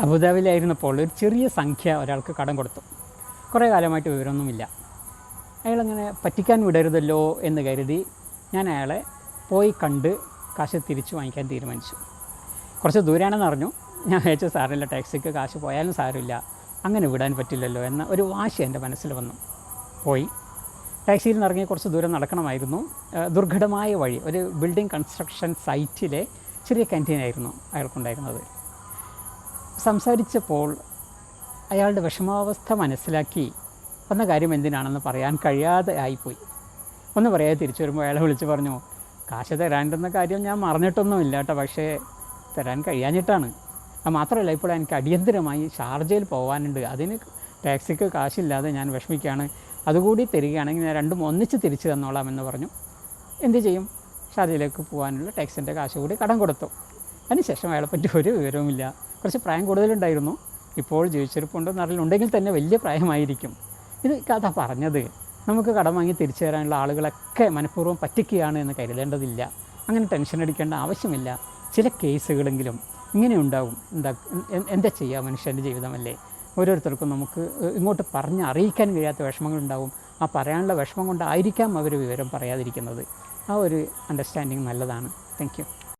അബുദാബിയിലായിരുന്നപ്പോൾ ഒരു ചെറിയ സംഖ്യ ഒരാൾക്ക് കടം കൊടുത്തു. കുറേ കാലമായിട്ട് വിവരമൊന്നുമില്ല. അയാളങ്ങനെ പറ്റിക്കാൻ വിടരുതല്ലോ എന്ന് കരുതി ഞാൻ അയാളെ പോയി കണ്ട് കാശ് തിരിച്ചു വാങ്ങിക്കാൻ തീരുമാനിച്ചു. കുറച്ച് ദൂരാണെന്ന് അറിഞ്ഞു. ഞാൻ അയച്ച സാറില്ല ടാക്സിക്ക് കാശ് പോയാലും സാരമില്ല. അങ്ങനെ വിടാൻ പറ്റില്ലല്ലോ എന്ന ഒരു വാശി എന്റെ മനസ്സിൽ വന്നു. പോയി. ടാക്സിയിൽ നിന്ന് ഇറങ്ങി കുറച്ച് ദൂരം നടക്കണമായിരുന്നു. ദുർഘടമായ വഴി ഒരു ബിൽഡിംഗ് കൺസ്ട്രക്ഷൻ സൈറ്റിലെ ചെറിയ ക്യാന്റീനായിരുന്നു അയാൾക്കുണ്ടായിരുന്നത്. സംസാരിച്ചപ്പോൾ അയാളുടെ വിഷമാവസ്ഥ മനസ്സിലാക്കി വന്ന കാര്യം എന്തിനാണെന്ന് പറയാൻ കഴിയാതെ ആയിപ്പോയി. ഒന്ന് പറയാതെ തിരിച്ചു വരുമ്പോൾ അയാളെ വിളിച്ച് പറഞ്ഞു കാശ് തരാണ്ടെന്ന കാര്യം ഞാൻ മറന്നിട്ടൊന്നുമില്ല കേട്ടോ പക്ഷേ തരാൻ കഴിയാഞ്ഞിട്ടാണ്. അത് മാത്രമല്ല ഇപ്പോൾ എനിക്ക് അടിയന്തരമായി ഷാർജയിൽ പോകാനുണ്ട് അതിന് ടാക്സിക്ക് കാശില്ലാതെ ഞാൻ വിഷമിക്കുകയാണ്. അതുകൂടി തരികയാണെങ്കിൽ ഞാൻ രണ്ടും ഒന്നിച്ച് തിരിച്ചു തന്നോളാം എന്ന് പറഞ്ഞു. എന്ത് ചെയ്യും? ഷാർജയിലേക്ക് പോകാനുള്ള ടാക്സിന്റെ കാശ് കൂടി കടം കൊടുത്തു. അതിനുശേഷം അയാളെപ്പറ്റി ഒരു വിവരവുമില്ല. കുറച്ച് പ്രായം കൂടുതലുണ്ടായിരുന്നു. ഇപ്പോൾ ജീവിച്ചിരിപ്പുണ്ടെന്ന് അറിയില്ല തന്നെ വലിയ പ്രായമായിരിക്കും. ഇത് കഥ പറഞ്ഞത് നമുക്ക് കടം വാങ്ങി തിരിച്ചു തരാനുള്ള ആളുകളൊക്കെ മനഃപൂർവം പറ്റിക്കുകയാണ് എന്ന് കരുതേണ്ടതില്ല. അങ്ങനെ ടെൻഷൻ അടിക്കേണ്ട ആവശ്യമില്ല. ചില കേസുകളെങ്കിലും ഇങ്ങനെ ഉണ്ടാവും. എന്താ എന്താ ചെയ്യുക മനുഷ്യന്റെ ജീവിതമല്ലേ? ഓരോരുത്തർക്കും നമുക്ക് ഇങ്ങോട്ട് പറഞ്ഞ് അറിയിക്കാൻ കഴിയാത്ത വിഷമങ്ങളുണ്ടാവും. ആ പറയാനുള്ള വിഷമം കൊണ്ടായിരിക്കാം അവർ വിവരം പറയാതിരിക്കുന്നത്. ആ ഒരു അണ്ടർസ്റ്റാൻഡിങ് നല്ലതാണ്. താങ്ക്